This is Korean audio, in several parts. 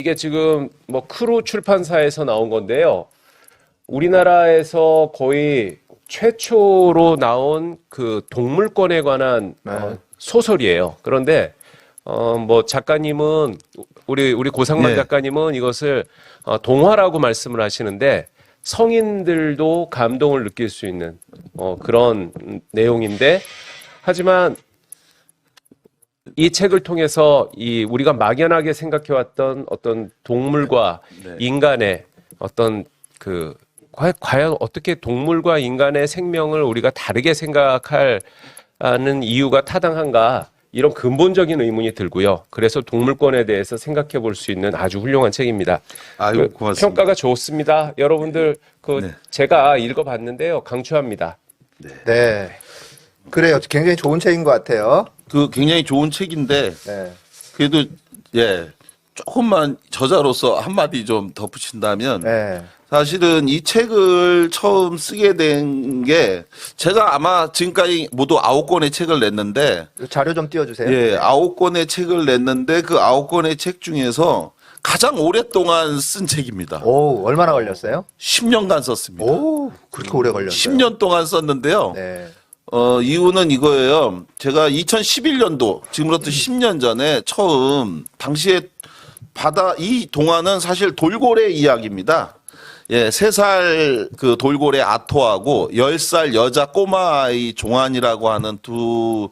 이게 지금 뭐 크루 출판사에서 나온 건데요. 우리나라에서 거의 최초로 나온 그 동물권에 관한 어, 소설이에요. 그런데 어 뭐 작가님은 우리 우리 고상만 네. 작가님은 이것을 어, 동화라고 말씀을 하시는데 성인들도 감동을 느낄 수 있는 어, 그런 음, 내용인데 하지만 이 책을 통해서 이 우리가 막연하게 생각해왔던 어떤 동물과 네. 인간의 어떤 그 과- 과연 어떻게 동물과 인간의 생명을 우리가 다르게 생각할 하는 이유가 타당한가 이런 근본적인 의문이 들고요. 그래서 동물권에 대해서 생각해 볼 수 있는 아주 훌륭한 책입니다. 아유, 그 고맙습니다. 평가가 좋습니다. 여러분들 그 네. 제가 읽어봤는데요. 강추합니다. 네. 그래요. 굉장히 좋은 책인 것 같아요. 그 굉장히 좋은 책인데 네. 그래도 예 조금만 저자로서 한마디 좀 덧붙인다면 네. 사실은 이 책을 처음 쓰게 된 게 제가 아마 지금까지 모두 아홉 권의 책을 냈는데 자료 좀 띄워주세요. 예 아홉 권의 책을 냈는데 그 아홉 권의 책 중에서 가장 오랫동안 쓴 책입니다. 오, 얼마나 걸렸어요? 10년간 썼습니다. 오, 그렇게 오래 걸렸어요. 10년 동안 썼는데요. 네. 어, 이유는 이거예요. 제가 2011년도, 지금으로부터 10년 전에 처음, 당시에 바다, 이 동화는 사실 돌고래 이야기입니다. 예, 세살그 돌고래 아토하고 열살 여자 꼬마아이 종안이라고 하는 두,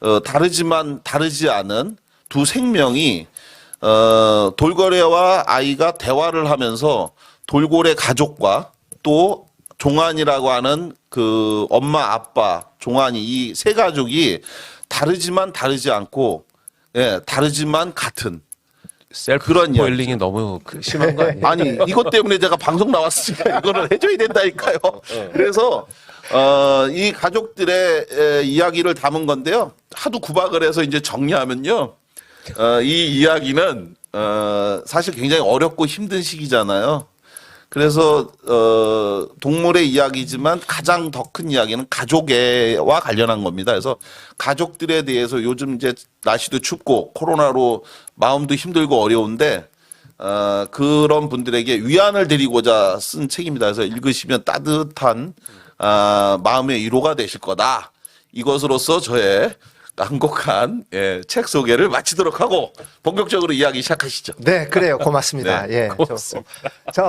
어, 다르지만 다르지 않은 두 생명이, 어, 돌고래와 아이가 대화를 하면서 돌고래 가족과 또 종안이라고 하는 그 엄마 아빠 종안이 이 세 가족이 다르지만 다르지 않고 예 다르지만 같은 셀프 그런 스포일링이 너무 그 심한 거 아니에요? 아니 이것 때문에 제가 방송 나왔으니까 이거를 해줘야 된다니까요. 그래서 어, 이 가족들의 에, 이야기를 담은 건데요. 하도 구박을 해서 이제 정리하면요. 어, 이 이야기는 어, 사실 굉장히 어렵고 힘든 시기잖아요. 그래서 어, 동물의 이야기지만 가장 더 큰 이야기는 가족애와 관련한 겁니다. 그래서 가족들에 대해서 요즘 이제 날씨도 춥고 코로나로 마음도 힘들고 어려운데 어, 그런 분들에게 위안을 드리고자 쓴 책입니다. 그래서 읽으시면 따뜻한 아, 마음의 위로가 되실 거다. 이것으로서 저의 한곡한 예, 책 소개를 마치도록 하고 본격적으로 이야기 시작하시죠. 네, 그래요. 고맙습니다. 예. 고맙습니다. 저- 자,